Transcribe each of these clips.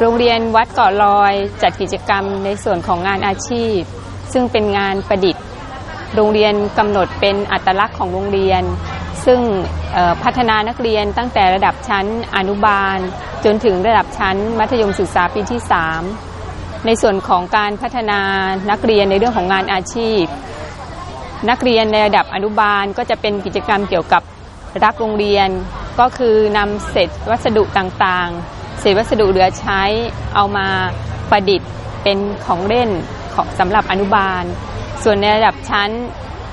โรงเรียนวัดเกาะลอยจัดกิจกรรมในส่วนของงานอาชีพ ซึ่งเป็นงานประดิษฐ์ โรงเรียนกำหนดเป็นอัตลักษณ์ของโรงเรียน ซึ่งพัฒนานักเรียนตั้งแต่ระดับชั้นอนุบาล จนถึงระดับชั้นมัธยมศึกษาปีที่ 3 ในส่วนของการพัฒนานักเรียนในเรื่องของงานอาชีพ นักเรียนในระดับอนุบาลก็จะเป็นกิจกรรมเกี่ยวกับรักโรงเรียน ก็คือนำเศษวัสดุต่างๆ เศษวัสดุเหลือใช้เอามาประดิษฐ์เป็นของเล่นของสำหรับอนุบาล ส่วนในระดับชั้น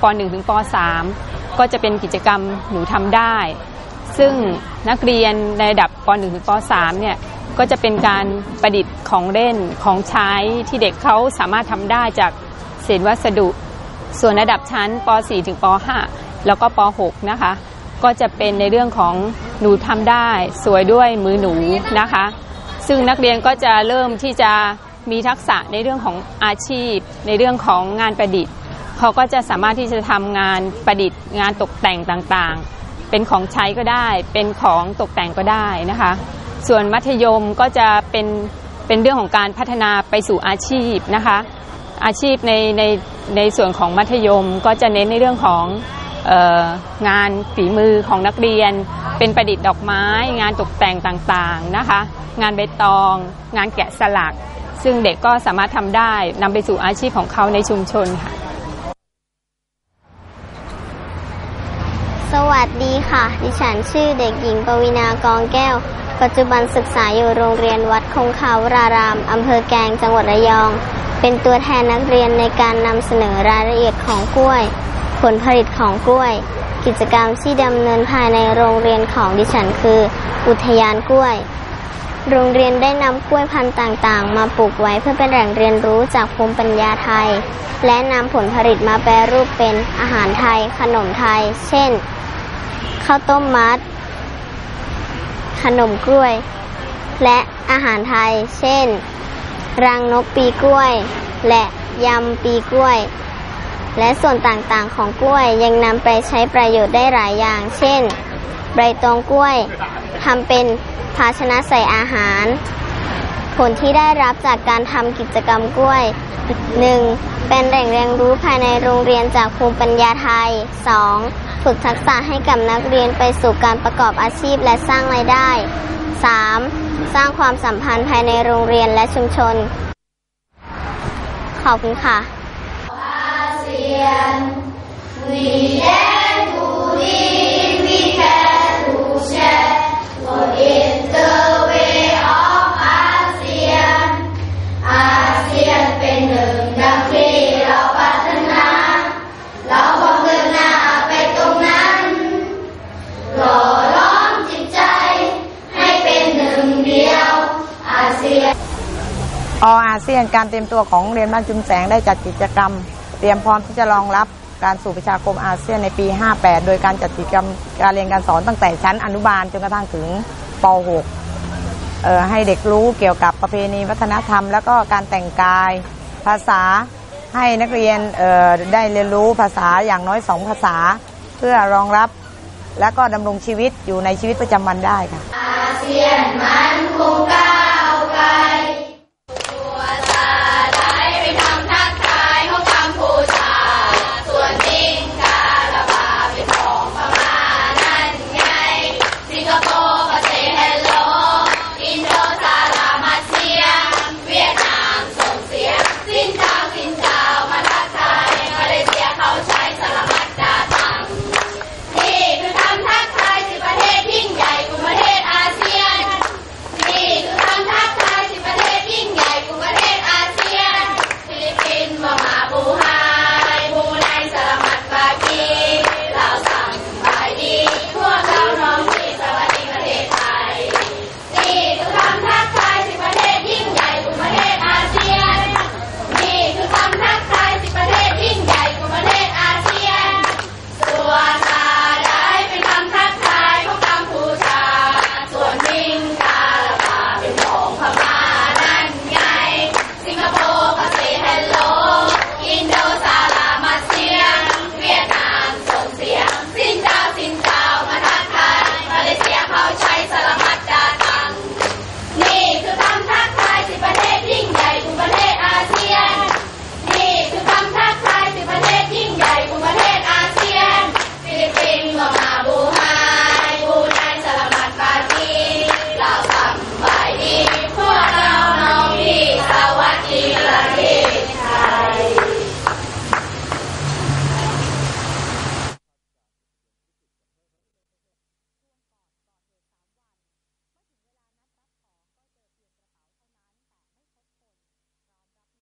ป .1 ถึงป .3 ก็จะเป็นกิจกรรมหนูทำได้ ซึ่งนักเรียนในระดับป .1 ถึงป .3 เนี่ยก็จะเป็นการประดิษฐ์ของเล่นของใช้ที่เด็กเขาสามารถทำได้จากเศษวัสดุ ส่วนระดับชั้นป .4 ถึงป .5 แล้วก็ป .6 นะคะ ก็จะเป็นในเรื่องของหนูทำได้สวยด้วยมือหนูนะคะ ซึ่งนักเรียนก็จะเริ่มที่จะมีทักษะในเรื่องของอาชีพ ในเรื่องของงานประดิษฐ์ เขาก็จะสามารถที่จะทำงานประดิษฐ์ งานตกแต่งต่างๆ เป็นของใช้ก็ได้ เป็นของตกแต่งก็ได้นะคะ ส่วนมัธยมก็จะเป็นเป็นเรื่องของการพัฒนาไปสู่อาชีพนะคะ อาชีพในในในส่วนของมัธยมก็จะเน้นในเรื่องของ งานฝีมือของนักเรียน เป็นประดิษฐ์ดอกไม้ งานตกแต่งต่างๆนะคะ งานใบตอง งานแกะสลัก ซึ่งเด็กก็สามารถทำได้นำไปสู่อาชีพของเขาในชุมชนค่ะ สวัสดีค่ะ ดิฉันชื่อเด็กหญิงปวีณากองแก้ว ปัจจุบันศึกษาอยู่โรงเรียนวัดคงคาวรารามอำเภอแกลงจังหวัดระยอง เป็นตัวแทนนักเรียนในการนำเสนอรายละเอียดของกล้วย ผลผลิตของกล้วย กิจกรรมที่ดำเนินภายในโรงเรียนของดิฉันคือ อุทยานกล้วย โรงเรียนได้นำกล้วยพันธุ์ต่างๆ มาปลูกไว้เพื่อเป็นแหล่งเรียนรู้จากภูมิปัญญาไทย และนำผลผลิตมาแปรรูปเป็นอาหารไทย ขนมไทย เช่น ข้าวต้มมัด ขนมกล้วย และอาหารไทย เช่น รังนกปีกล้วย และยำปีกล้วย และส่วนต่างๆของกล้วยยังนำไปใช้ประโยชน์ได้หลายอย่าง เช่น ใบตองกล้วยทำเป็นภาชนะใส่อาหาร ผลที่ได้รับจากการทำกิจกรรมกล้วย 1. เป็นแหล่งเรียนรู้ภายในโรงเรียนจากภูมิปัญญาไทย 2. ฝึกทักษะให้กับนักเรียนไปสู่การประกอบอาชีพและสร้างรายได้ 3. สร้างความสัมพันธ์ภายในโรงเรียนและชุมชน ขอบคุณค่ะ ออาเซียนการเตรียมตัวของโรงเรียนบ้านจุมแสงได้จัดกิจกรรม รียมพร้อมที่จะรองรับการสู่ประชาคมอาเซียนในปี 58 โดยการจัดกิจกรรมการเรียนการสอนตั้งแต่ชั้นอนุบาลจนกระทั่งถึงป .6 เอ่อให้เด็กรู้เกี่ยวกับประเพณีวัฒนธรรม แล้วก็การแต่งกายภาษาให้นักเรียนเอ่อได้เรียนรู้ภาษาอย่างน้อยสองภาษา เพื่อรองรับและก็ดำรงชีวิตอยู่ในชีวิตประจำวันได้ค่ะอาเซียนมา